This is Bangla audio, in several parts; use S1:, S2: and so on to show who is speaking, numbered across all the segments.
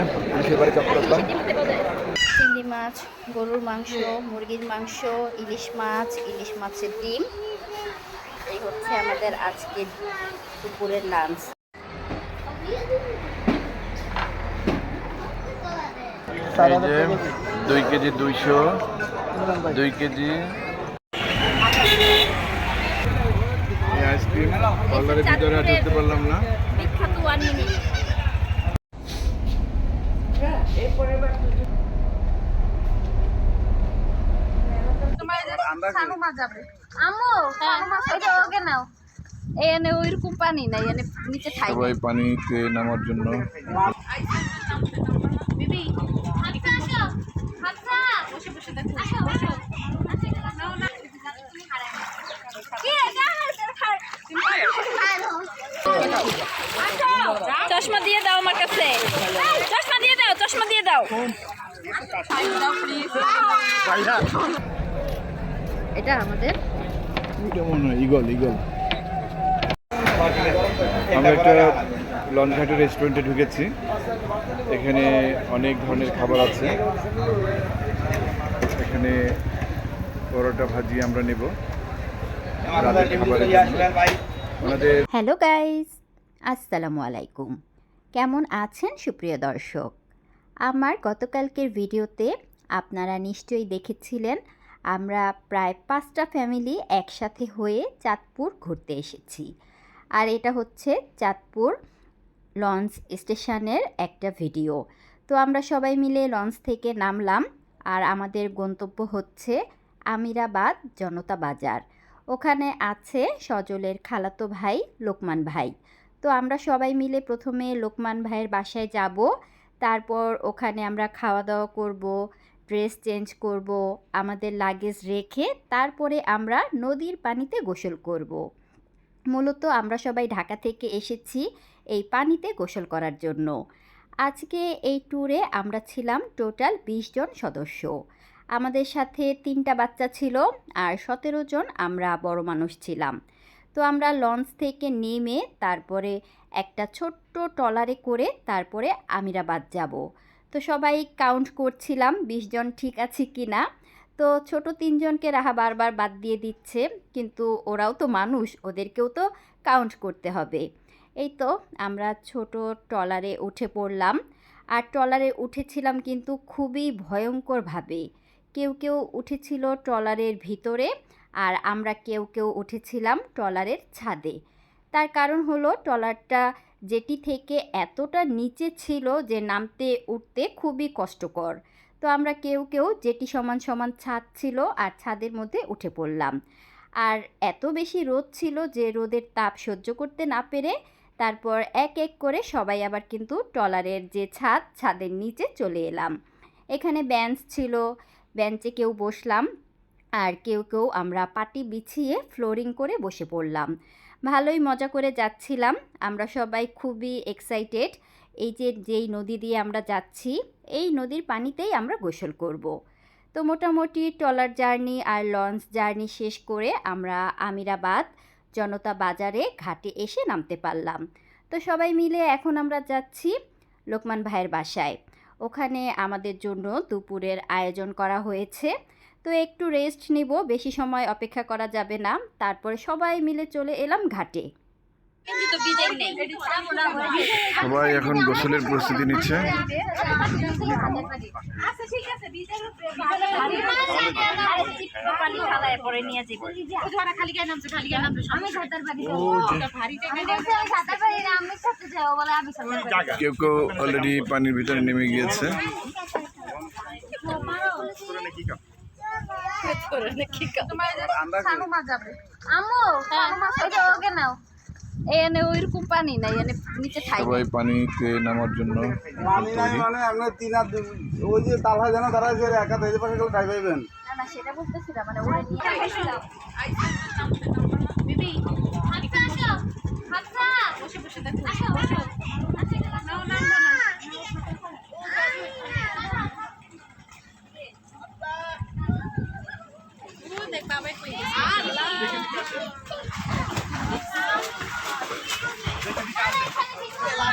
S1: যে পুলিশের বাড়ি চক্কর
S2: চিংড়ি মাছ গরুর মাংস মুরগির মাংস ইলিশ মাছ ইলিশ মাছের ডিম। এই হচ্ছে আমাদের আজকের দুপুরের লাঞ্চ
S1: দুই কেজি দুইশো দুই কেজি আইসক্রিম পার্লারের ভিতরে আর ঢুকতে পারলাম না।
S2: বিখ্যাত ওয়ান মিনিট আম্মু ওইটা ওকে নাও। এনে ওইরকম পানি নাই এনে নিচে
S1: সবাই পানিতে নামার জন্য।
S2: চশমা দিয়ে দাও আমার কাছে। চশমা দিয়ে দাও, চশমা দিয়ে দাও। এটা আমাদের
S1: ইগল ইগল। আমরা একটা লঞ্চঘাটের রেস্টুরেন্টে ঢুকেছি। এখানে অনেক ধরনের খাবার আছে। এখানে পরোটা ভাজি আমরা নেব রাতের খাবারের জন্য। ওনাদের
S2: হ্যালো গাইস আসসালামু আলাইকুম কেমন আছেন সুপ্রিয় দর্শক? আমার গতকালকের ভিডিওতে আপনারা নিশ্চয়ই দেখেছিলেন, আমরা প্রায় পাঁচটা ফ্যামিলি একসাথে হয়ে চাঁদপুর ঘুরতে এসেছি। আর এটা হচ্ছে চাঁদপুর লঞ্চ স্টেশনের একটা ভিডিও। তো আমরা সবাই মিলে লঞ্চ থেকে নামলাম, আর আমাদের গন্তব্য হচ্ছে আমিরাবাদ জনতা বাজার। ওখানে আছে সজলের খালাতো ভাই, লোকমান ভাই। তো আমরা সবাই মিলে প্রথমে লোকমান ভাইয়ের বাসায় যাব। তারপর ওখানে আমরা খাওয়া দাওয়া করব, ড্রেস চেঞ্জ করব, আমাদের লাগেজ রেখে তারপরে আমরা নদীর পানিতে গোসল করব। মূলত আমরা সবাই ঢাকা থেকে এসেছি এই পানিতে গোসল করার জন্য। আজকে এই ট্যুরে আমরা ছিলাম টোটাল বিশ জন সদস্য। আমাদের সাথে তিনটা বাচ্চা ছিল আর সতেরো জন আমরা বড় মানুষ ছিলাম। তো আমরা লঞ্চ থেকে নেমে তারপরে একটা ছোট্ট ট্রলারে করে তারপরে আমিরাবাদ যাব। তো সবাই কাউন্ট করছিলাম বিশ জন ঠিক আছে কি না তো ছোট তিনজনকে রাহা বারবার বাদ দিয়ে দিচ্ছে, কিন্তু ওরাও তো মানুষ, ওদেরকেও তো কাউন্ট করতে হবে। এই তো আমরা ছোট ট্রলারে উঠে পড়লাম। আর ট্রলারে উঠেছিলাম কিন্তু খুবই ভয়ঙ্করভাবে। কেউ কেউ উঠেছিল ট্রলারের ভিতরে আর আমরা কেউ কেউ উঠেছিলাম ট্রলারের ছাদে। তার কারণ হলো ট্রলারটা যেটি থেকে এতটা নিচে ছিল যে নামতে উঠতে খুবই কষ্টকর। তো আমরা কেউ কেউ যেটি সমান সমান ছাদ ছিল আর ছাদের মধ্যে উঠে পড়লাম। আর এত বেশি রোদ ছিল যে রোদের তাপ সহ্য করতে না পেরে তারপর এক এক করে সবাই আবার কিন্তু ট্রলারের যে ছাদ, ছাদের নিচে চলে এলাম। এখানে বেঞ্চ ছিল বেঞ্চে কেউ বসলাম আর কেউ কেউ আমরা পাটি বিছিয়ে ফ্লোরিং করে বসে পড়লাম। ভালোই মজা করে যাচ্ছিলাম। আমরা সবাই খুবই এক্সাইটেড এই যে যেই নদী দিয়ে আমরা যাচ্ছি, এই নদীর পানিতেই আমরা গোসল করব। তো মোটামুটি ট্রলার জার্নি আর লঞ্চ জার্নি শেষ করে আমরা আমিরাবাদ জনতা বাজারে ঘাটে এসে নামতে পারলাম। তো সবাই মিলে এখন আমরা যাচ্ছি লোকমান ভাইয়ের বাসায়। ওখানে আমাদের জন্য দুপুরের আয়োজন করা হয়েছে। তো একটু রেস্ট নিব, বেশি সময় অপেক্ষা করা যাবে না। তারপরে সবাই মিলে চলে এলাম ঘাটে।
S1: সবাই এখন গোসলের প্রস্তুতি নিচ্ছে। কেউ কেউ অলরেডি পানির ভিতরে নেমে গিয়েছে।
S2: আম্মু ওইটা ওকে নাও। এনে ওইরকম পানি নাই এনে নিচে ঠাই
S1: সবাই পানিতে নামার জন্য
S3: মানে আমরা তিন আর ওই যে তালা জানা তারা যে একা দেড় পাশে গেলে ঠাই
S2: না না সেটা বলতেছি না মানে
S4: ওই
S5: নিয়ে আসলাম বেবি হাতটা আসো হাতটা। বসে বসে দেখো আসো আসো না না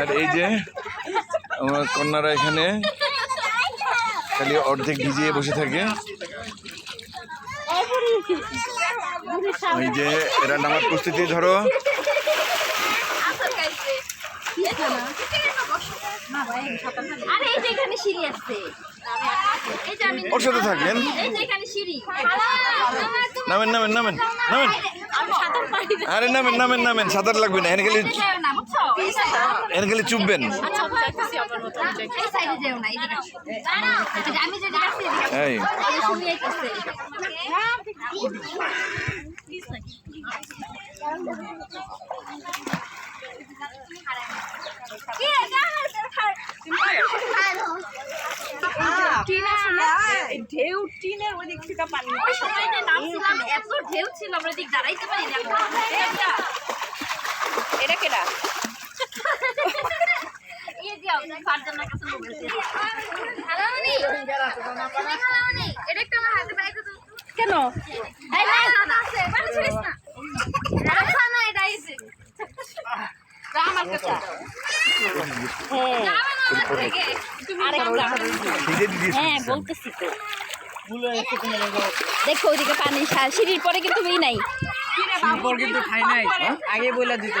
S1: আর এই যে আমার কন্যারা এখানে খালি অর্ধেক ভিজিয়ে বসে থাকে। এই যে এরা নামার প্রস্তুতি ধরো।
S4: আরে এই যে এখানে সিঁড়ি আছে। এই যে আমি
S1: ওর সাথে থাকেন
S4: এই যে এখানে সিঁড়ি।
S1: নামেন নামেন নামেন নামেন। আরে নামেন নামেন নামেন সাঁতার লাগবে না। এখানে খালি এর খালি চুপবেন।
S5: ঢেউ টিনের ওই দিক
S4: দাঁড়াইতে
S5: এটা কেডা? কেন? হ্যাঁ বলতেছি তো। দেখো ওদিকে পানি সিঁড়ির পরে কিন্তু নাই।
S6: নাই। আগে বইলা দিতে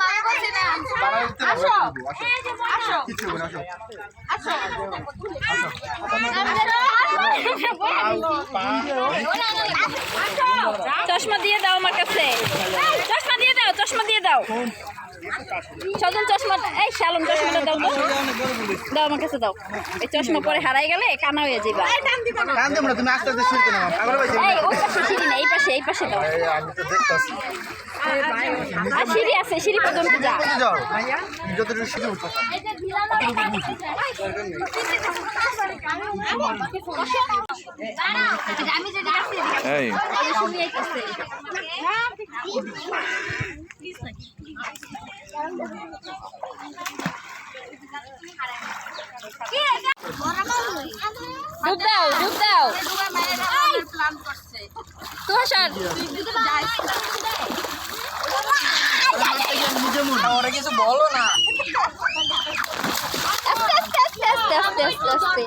S5: চশমা দিয়ে দাও আমার কাছে। চশমা দিয়ে দাও চশমা দিয়ে দাও। সজন চশমা এই শালম চশমাটা দাও দাও আমার কাছে দাও। এই চশমা পরে হারাই গেলে কানা হয়ে যাবা এই পাশে এই পাশে দাও। আর সিঁড়ি আছে সিঁড়ি পর্যন্ত যা
S6: যতটুকু
S4: এই।
S5: ডুব দাও ডুব দাও। তুহাসার
S6: কিছু বলো না।
S5: আস্তে আস্তে আস্তে আস্তে।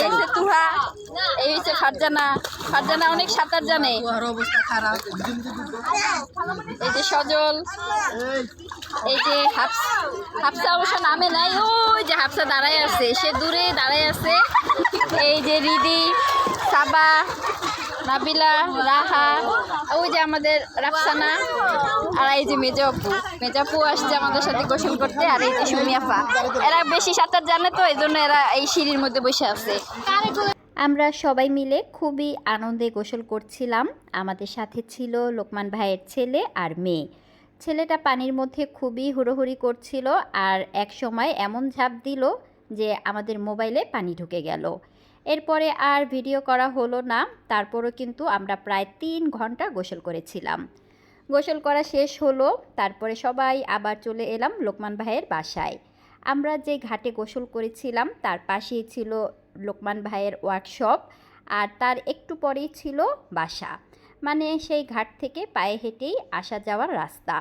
S5: এই হচ্ছে তুহা এই হচ্ছে ফারজানা ফারজানা অনেক সাঁতার জানে। এই যে সজল এই যে হাফসা অবশ্য নামে নাই ওই যে হাফসা দাঁড়ায় আছে। সে দূরে দাঁড়ায় আছে। এই যে রিদি সাবা নাবিলা রাহা, ওই যে আমাদের রাফসানা আর এই যে মেজাপু মেজাপু আসছে আমাদের সাথে গোসল করতে আর এই যে সুমিয়াফা। এরা বেশি সাঁতার জানে তো, এই জন্য এরা এই সিঁড়ির মধ্যে বসে আছে।
S2: আমরা সবাই মিলে খুবই আনন্দে গোসল করছিলাম। আমাদের সাথে ছিল লোকমান ভাইয়ের ছেলে আর মেয়ে। ছেলেটা পানির মধ্যে খুবই হুড়োহুড়ি করছিল আর এক সময় এমন ঝাঁপ দিল যে আমাদের মোবাইলে পানি ঢুকে গেল। এরপরে আর ভিডিও করা হলো না, তারপরও কিন্তু আমরা প্রায় তিন ঘণ্টা গোসল করেছিলাম। গোসল করা শেষ হলো, তারপরে সবাই আবার চলে এলাম লোকমান ভাইয়ের বাসায়। আমরা যে ঘাটে গোসল করেছিলাম, তার পাশেই ছিল লোকমান ভাইয়ের ওয়ার্কশপ, আর তার একটু পরেই ছিল বাসা। মানে সেই ঘাট থেকে পায়ে হেঁটেই আসা যাওয়ার রাস্তা।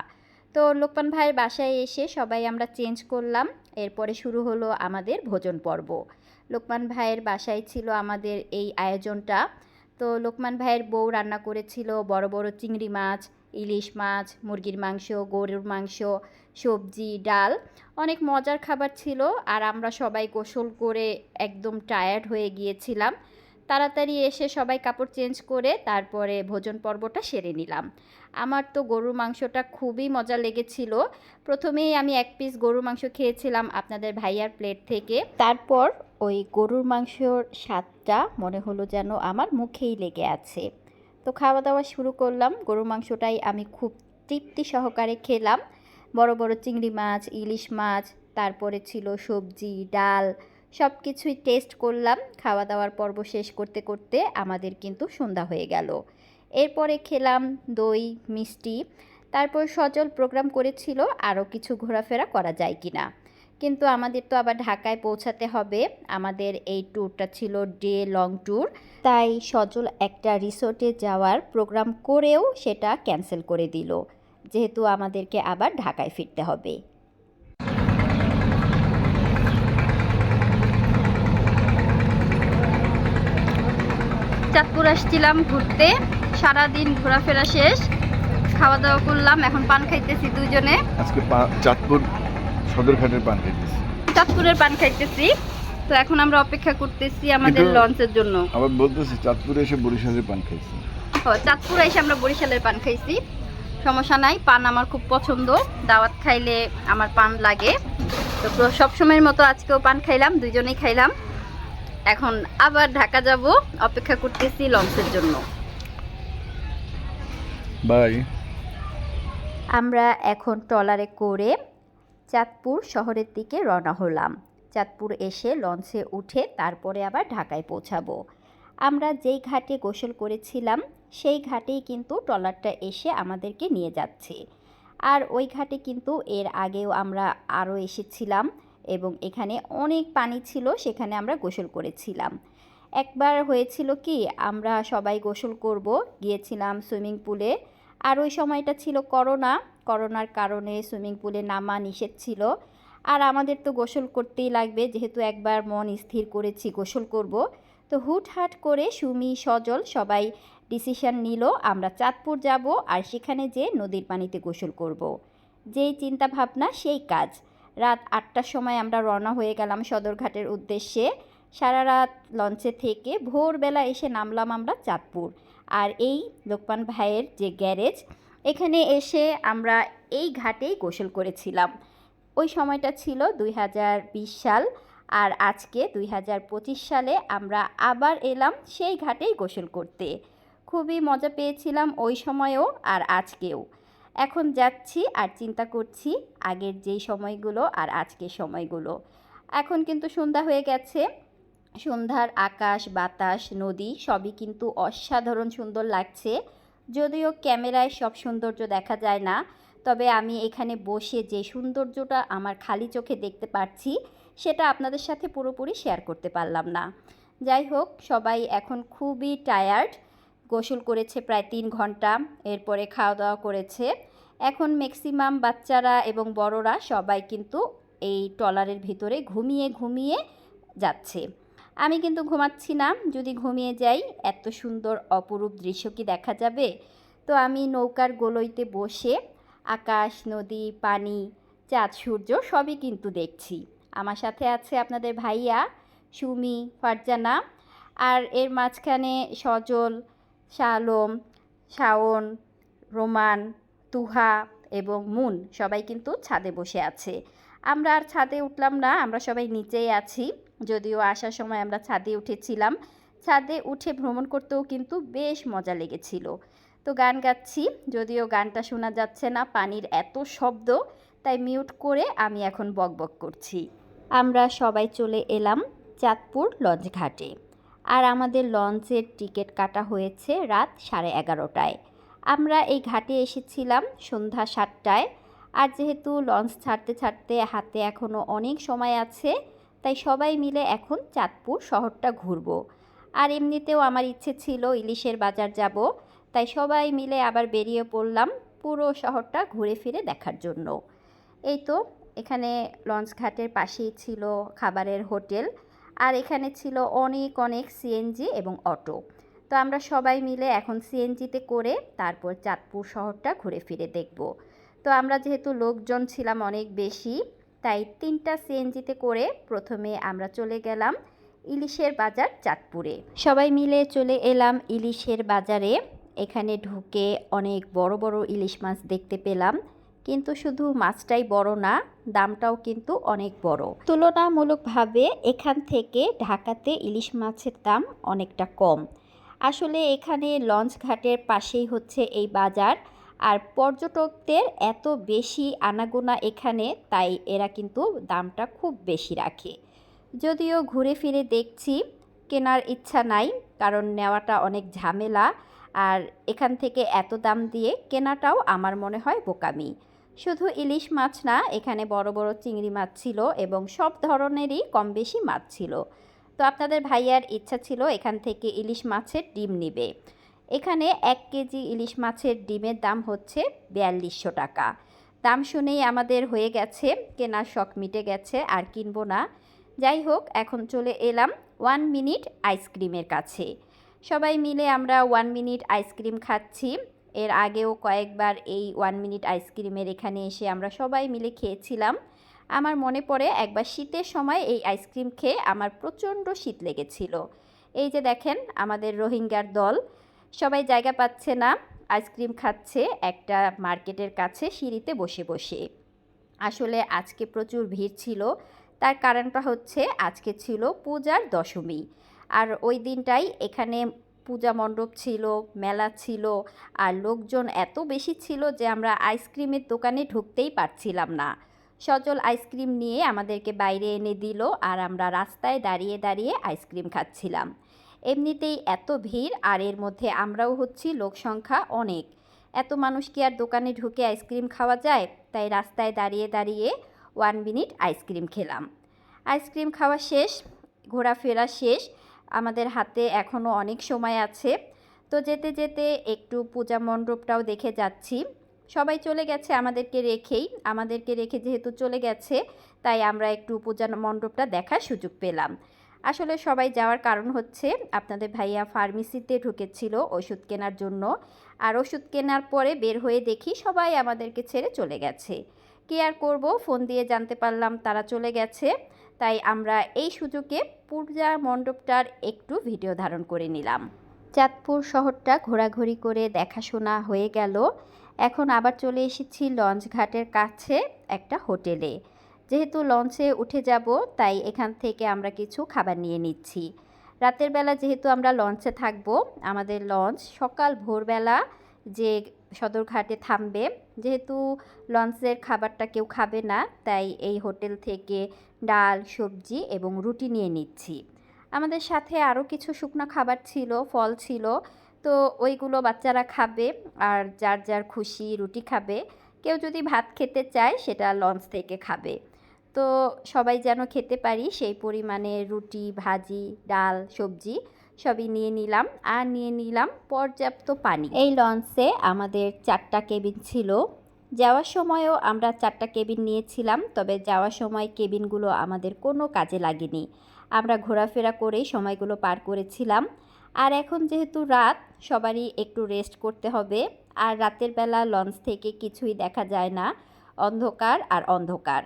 S2: তো লোকমান ভাইয়ের বাসায় এসে সবাই আমরা চেঞ্জ করলাম, এরপরে শুরু হলো আমাদের ভোজন পর্ব। লোকমান ভাইয়ের বাসায় ছিল আমাদের এই আয়োজনটা। তো লোকমান ভাইয়ের বউ রান্না করেছিল বড় বড় চিংড়ি মাছ, ইলিশ মাছ, মুরগির মাংস, গরুর মাংস, সবজি, ডাল। অনেক মজার খাবার ছিল আর আমরা সবাই গোসল করে একদম টায়ার্ড হয়ে গিয়েছিলাম। তাড়াতাড়ি এসে সবাই কাপড় চেঞ্জ করে তারপরে ভোজন পর্বটা সেরে নিলাম। আমার তো গরুর মাংসটা খুবই মজা লেগেছিল। প্রথমেই আমি এক পিস গরুর মাংস খেয়েছিলাম আপনাদের ভাইয়ার প্লেট থেকে। তারপর ওই গরুর মাংসর স্বাদটা মনে হলো যেন আমার মুখেই লেগে আছে। তো খাওয়া দাওয়া শুরু করলাম। গরুর মাংসটাই আমি খুব তৃপ্তি সহকারে খেলাম। বড় বড় চিংড়ি মাছ, ইলিশ মাছ, তারপরে ছিল সবজি, ডাল সব কিছুই টেস্ট করলাম খাওয়া দাওয়ার পর্ব শেষ করতে করতে আমাদের কিন্তু সন্ধ্যা হয়ে গেল। এরপরে খেলাম দই, মিষ্টি, তারপর সজল প্রোগ্রাম করেছিল, আরও কিছু ঘোরাফেরা করা যায় কি না কিন্তু আমাদের তো আবার ঢাকায় পৌঁছাতে হবে, আমাদের এই ট্যুরটা ছিল ডে লং ট্যুর তাই সজল একটা রিসোর্টে যাওয়ার প্রোগ্রাম করেও সেটা ক্যান্সেল করে দিল। যেহেতু আমাদেরকে আবার ঢাকায় ফিরতে হবে।
S5: চাঁদপুর আসছিলাম ঘুরতে। সারাদিন ঘোরাফেরা শেষ। খাওয়া দাওয়া করলাম এখন পান খাইতেছি দুজনে।
S1: আজকে চাঁদপুর সদরঘাটের পান খাইতেছি।
S5: চাঁদপুরের পান খাইতেছি। তো এখন আমরা অপেক্ষা করতেছি আমাদের লঞ্চের জন্য।
S1: আবার বলতেছি চাঁদপুরে এসে বরিশালের পান খাইছি।
S5: ও, চাঁদপুরে এসে আমরা বরিশালের পান খাইছি। সমস্যা নাই পান আমার খুব পছন্দ। দাওয়াত খাইলে আমার পান লাগে। তো সবসময়ের মতো আজকেও পান খাইলাম দুজনেই খাইলাম। এখন আবার ঢাকা যাব অপেক্ষা করতেছি লঞ্চের জন্য।
S1: বাই।
S2: আমরা এখন ট্রলারে করে চাঁদপুর শহরের দিকে রওনা হলাম। চাঁদপুর এসে লঞ্চে উঠে তারপরে আবার ঢাকায় পৌঁছাবো। আমরা যেই ঘাটে গোসল করেছিলাম সেই ঘাটেই কিন্তু ট্রলারটা এসে আমাদেরকে নিয়ে যাচ্ছে। আর ওই ঘাটে কিন্তু এর আগেও আমরা আরও এসেছিলাম। এবং এখানে অনেক পানি ছিল, সেখানে আমরা গোসল করেছিলাম। একবার হয়েছিল কি, আমরা সবাই গোসল করব, গিয়েছিলাম সুইমিং পুলে। আর ওই সময়টা ছিল করোনা, করোনার কারণে সুইমিং পুলে নামা নিষেধ ছিল। আর আমাদের তো গোসল করতেই লাগবে, যেহেতু একবার মন স্থির করেছি গোসল করব। তো হুটহাট করে সুমি, সজল সবাই ডিসিশন নিল, আমরা চাঁদপুর যাব আর সেখানে যে নদীর পানিতে গোসল করব। যেই চিন্তা ভাবনা সেই কাজ। রাত আটটার সময় আমরা রওনা হয়ে গেলাম সদরঘাটের উদ্দেশ্যে। সারা রাত লঞ্চে থেকে ভোরবেলা এসে নামলাম আমরা চাঁদপুর। আর এই লোকমান ভাইয়ের যে গ্যারেজ, এখানে এসে আমরা এই ঘাটেই গোসল করেছিলাম। ওই সময়টা ছিল দুই হাজার বিশ সাল আর আজকে দুই হাজার পঁচিশ সালে আমরা আবার এলাম সেই ঘাটেই গোসল করতে। খুবই মজা পেয়েছিলাম ওই সময়েও আর আজকেও। এখন যাচ্ছি আর চিন্তা করছি আগের যেই সময়গুলো আর আজকের সময়গুলো। এখন কিন্তু সন্ধ্যা হয়ে গেছে। সন্ধ্যার আকাশ, বাতাস, নদী সবই কিন্তু অসাধারণ সুন্দর লাগছে। যদিও ক্যামেরায় সব সৌন্দর্য দেখা যায় না, তবে আমি এখানে বসে যে সৌন্দর্যটা আমার খালি চোখে দেখতে পাচ্ছি, সেটা আপনাদের সাথে পুরোপুরি শেয়ার করতে পারলাম না। যাই হোক, সবাই এখন খুবই টায়ার্ড গোসল করেছে প্রায় তিন ঘণ্টা, এরপরে খাওয়া দাওয়া করেছে। এখন ম্যাক্সিমাম বাচ্চারা এবং বড়রা সবাই কিন্তু এই ট্রলারের ভিতরে ঘুমিয়ে ঘুমিয়ে যাচ্ছে। আমি কিন্তু ঘুমাচ্ছি না, যদি ঘুমিয়ে যাই, এত সুন্দর অপরূপ দৃশ্য কি দেখা যাবে? তো আমি নৌকার গোলইতে বসে আকাশ, নদী, পানি, চাঁদ, সূর্য সবই কিন্তু দেখছি। আমার সাথে আছে আপনাদের ভাইয়া সুমি, ফারজানা। আর এর মাঝখানে সজল শালম, শাওন, রোমান, তুহা এবং মুন সবাই কিন্তু ছাদে বসে আছে। আমরা আর ছাদে উঠলাম না, আমরা সবাই নিচেই আছি। যদিও আসার সময় আমরা ছাদে উঠেছিলাম। ছাদে উঠে ভ্রমণ করতেও কিন্তু বেশ মজা লেগেছিল। তো গান গাচ্ছি, যদিও গানটা শোনা যাচ্ছে না, পানির এত শব্দ, তাই মিউট করে আমি এখন বকবক করছি। আমরা সবাই চলে এলাম চাঁদপুর লঞ্চ ঘাটে আর আমাদের লঞ্চের টিকিট কাটা হয়েছে রাত সাড়ে এগারোটায়। আমরা এই ঘাটে এসেছিলাম সন্ধ্যা সাতটায়। আর যেহেতু লঞ্চ ছাড়তে ছাড়তে হাতে এখনও অনেক সময় আছে, তাই সবাই মিলে এখন চাঁদপুর শহরটা ঘুরবো। আর এমনিতেও আমার ইচ্ছে ছিল ইলিশের বাজার যাব, তাই সবাই মিলে আবার বেরিয়ে পড়লাম পুরো শহরটা ঘুরে ফিরে দেখার জন্য। এই তো, এখানে লঞ্চ ঘাটের পাশেই ছিল খাবারের হোটেল। আর এখানে ছিল অনেক অনেক সিএনজি এবং অটো। তো আমরা সবাই মিলে এখন সিএনজিতে করে তারপর চাঁদপুর শহরটা ঘুরে ফিরে দেখব। তো আমরা যেহেতু লোকজন ছিলাম অনেক বেশি, তাই তিনটা সিএনজিতে করে প্রথমে আমরা চলে গেলাম ইলিশের বাজার চাঁদপুরে। সবাই মিলে চলে এলাম ইলিশের বাজারে। এখানে ঢুকে অনেক বড় বড় ইলিশ মাছ দেখতে পেলাম। কিন্তু শুধু মাছটাই বড় না, দামটাও কিন্তু অনেক বড়। তুলনামূলকভাবে এখান থেকে ঢাকাতে ইলিশ মাছের দাম অনেকটা কম। আসলে এখানে লঞ্চ ঘাটের পাশেই হচ্ছে এই বাজার, আর পর্যটকদের এত বেশি আনাগোনা এখানে, তাই এরা কিন্তু দামটা খুব বেশি রাখে। যদিও ঘুরে ফিরে দেখছি, কেনার ইচ্ছা নাই, কারণ নেওয়াটা অনেক ঝামেলা, আর এখান থেকে এত দাম দিয়ে কেনাটাও আমার মনে হয় বোকামি। শুধু ইলিশ মাছ না, এখানে বড় বড় চিংড়ি মাছ ছিল এবং সব ধরনেরই কম বেশি মাছ ছিল। তো আপনাদের ভাইয়ার ইচ্ছা ছিল এখান থেকে ইলিশ মাছের ডিম নিবে। এখানে এক কেজি ইলিশ মাছের ডিমের দাম হচ্ছে বিয়াল্লিশশো টাকা। দাম শুনেই আমাদের হয়ে গেছে কেনার শখ মিটে গেছে, আর কিনবো না। যাই হোক, এখন চলে এলাম ওয়ান মিনিট আইসক্রিমের কাছে। সবাই মিলে আমরা ওয়ান মিনিট আইসক্রিম খাচ্ছি। এর আগেও কয়েকবার এই ওয়ান মিনিট আইসক্রিমের এখানে এসে আমরা সবাই মিলে খেয়েছিলাম। আমার মনে পড়ে একবার শীতের সময় এই আইসক্রিম খেয়ে আমার প্রচণ্ড শীত লেগেছিল। এই যে দেখেন, আমাদের রোহিঙ্গার দল, সবাই জায়গা পাচ্ছে না আইসক্রিম খাচ্ছে, একটা মার্কেটের কাছে সিঁড়িতে বসে বসে। আসলে আজকে প্রচুর ভিড় ছিল, তার কারণটা হচ্ছে আজকে ছিল পূজার দশমী। আর ওই দিনটাই এখানে পূজা মণ্ডপ ছিল, মেলা ছিল আর লোকজন এত বেশি ছিল যে আমরা আইসক্রিমের দোকানে ঢুকতেই পারছিলাম না। সজল আইসক্রিম নিয়ে আমাদেরকে বাইরে এনে দিল আর আমরা রাস্তায় দাঁড়িয়ে দাঁড়িয়ে আইসক্রিম খাচ্ছিলাম। এমনিতেই এত ভিড় আর এর মধ্যে আমরাও হচ্ছি লোক সংখ্যা অনেক। এত মানুষ কি আর দোকানে ঢুকে আইসক্রিম খাওয়া যায়? তাই রাস্তায় দাঁড়িয়ে দাঁড়িয়ে ওয়ান মিনিট আইসক্রিম খেলাম। আইসক্রিম খাওয়া শেষ, ঘোরাফেরা শেষ আমাদের হাতে এখনও অনেক সময় আছে। তো যেতে যেতে একটু পূজা মণ্ডপটাও দেখে যাচ্ছি। সবাই চলে গেছে আমাদেরকে রেখেই। আমাদেরকে রেখে যেহেতু চলে গেছে, তাই আমরা একটু পূজা মণ্ডপটা দেখার সুযোগ পেলাম। আসলে সবাই যাওয়ার কারণ হচ্ছে, আপনাদের ভাইয়া ফার্মেসিতে ঢুকেছিল ওষুধ কেনার জন্য। আর ওষুধ কেনার পরে বের হয়ে দেখি সবাই আমাদেরকে ছেড়ে চলে গেছে। কি আর করব? ফোন দিয়ে জানতে পারলাম তারা চলে গেছে। তাই আমরা এই সুযোগে পূজা মণ্ডপটার একটু ভিডিও ধারণ করে নিলাম। চাঁদপুর শহরটা ঘোরাঘুরি করে দেখাশোনা হয়ে গেল। এখন আবার চলে এসেছি লঞ্চ ঘাটের কাছে একটা হোটেলে। যেহেতু লঞ্চে উঠে যাব, তাই এখান থেকে আমরা কিছু খাবার নিয়ে নিচ্ছি। রাতের বেলা যেহেতু আমরা লঞ্চে থাকব, আমাদের লঞ্চ সকাল ভোরবেলা যে সদরঘাটে থামবে। যেহেতু লঞ্চের খাবারটা কেউ খাবে না, তাই এই হোটেল থেকে ডাল, সবজি এবং রুটি নিয়ে নিচ্ছি। আমাদের সাথে আরও কিছু শুকনো খাবার ছিল, ফল ছিল। তো ওইগুলো বাচ্চারা খাবে আর যার যার খুশি রুটি খাবে। কেউ যদি ভাত খেতে চায়, সেটা লঞ্চ থেকে খাবে। তো সবাই যেন খেতে পারি সেই পরিমাণে রুটি, ভাজি, ডাল, সবজি। সবই নিয়ে নিলাম। আর নিয়ে নিলাম পর্যাপ্ত পানি। এই লঞ্চে আমাদের চারটা কেবিন ছিল। যাওয়ার সময়ও আমরা চারটা কেবিন নিয়েছিলাম, তবে যাওয়ার সময় কেবিনগুলো আমাদের কোনো কাজে লাগেনি। আমরা ঘোরাফেরা করেই সময়গুলো পার করেছিলাম। আর এখন যেহেতু রাত, সবারই একটু রেস্ট করতে হবে। আর রাতের বেলা লঞ্চ থেকে কিছুই দেখা যায় না। অন্ধকার আর অন্ধকার।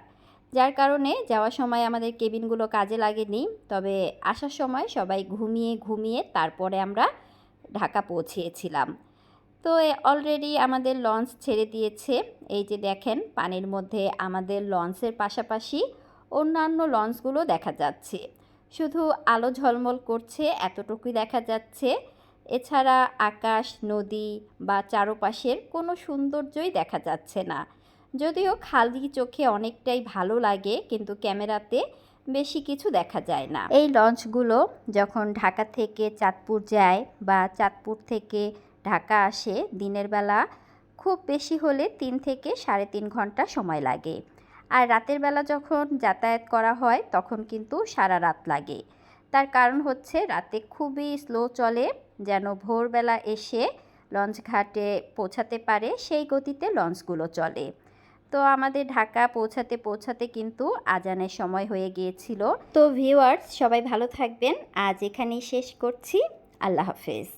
S2: যার কারণে যাওয়ার সময় আমাদের কেবিনগুলো কাজে লাগেনি, তবে আসার সময় সবাই ঘুমিয়ে ঘুমিয়ে তারপরে আমরা ঢাকা পৌঁছিয়েছিলাম তো অলরেডি আমাদের লঞ্চ ছেড়ে দিয়েছে। এই যে দেখেন, পানির মধ্যে আমাদের লঞ্চের পাশাপাশি অন্যান্য লঞ্চগুলো দেখা যাচ্ছে। শুধু আলো ঝলমল করছে, এতটুকুই দেখা যাচ্ছে। এছাড়া আকাশ, নদী বা চারপাশের কোনো সৌন্দর্যই দেখা যাচ্ছে না। যদিও খালি চোখে অনেকটাই ভালো লাগে, কিন্তু ক্যামেরাতে বেশি কিছু দেখা যায় না। এই লঞ্চগুলো যখন ঢাকা থেকে চাঁদপুর যায় বা চাঁদপুর থেকে ঢাকা আসে, দিনের বেলা খুব বেশি হলে তিন থেকে সাড়ে তিন ঘণ্টা সময় লাগে। আর রাতের বেলা যখন যাতায়াত করা হয়, তখন কিন্তু সারা রাত লাগে। তার কারণ হচ্ছে রাতে খুবই স্লো চলে, যেন ভোরবেলা এসে লঞ্চ ঘাটে পৌঁছাতে পারে, সেই গতিতে লঞ্চগুলো চলে। তো আমাদের ঢাকা পৌঁছাতে পৌঁছাতে কিন্তু আজানের সময় হয়ে গিয়েছিল। তো ভিউয়ার্স সবাই ভালো থাকবেন। আজ এখানেই শেষ করছি। আল্লাহ হাফেজ।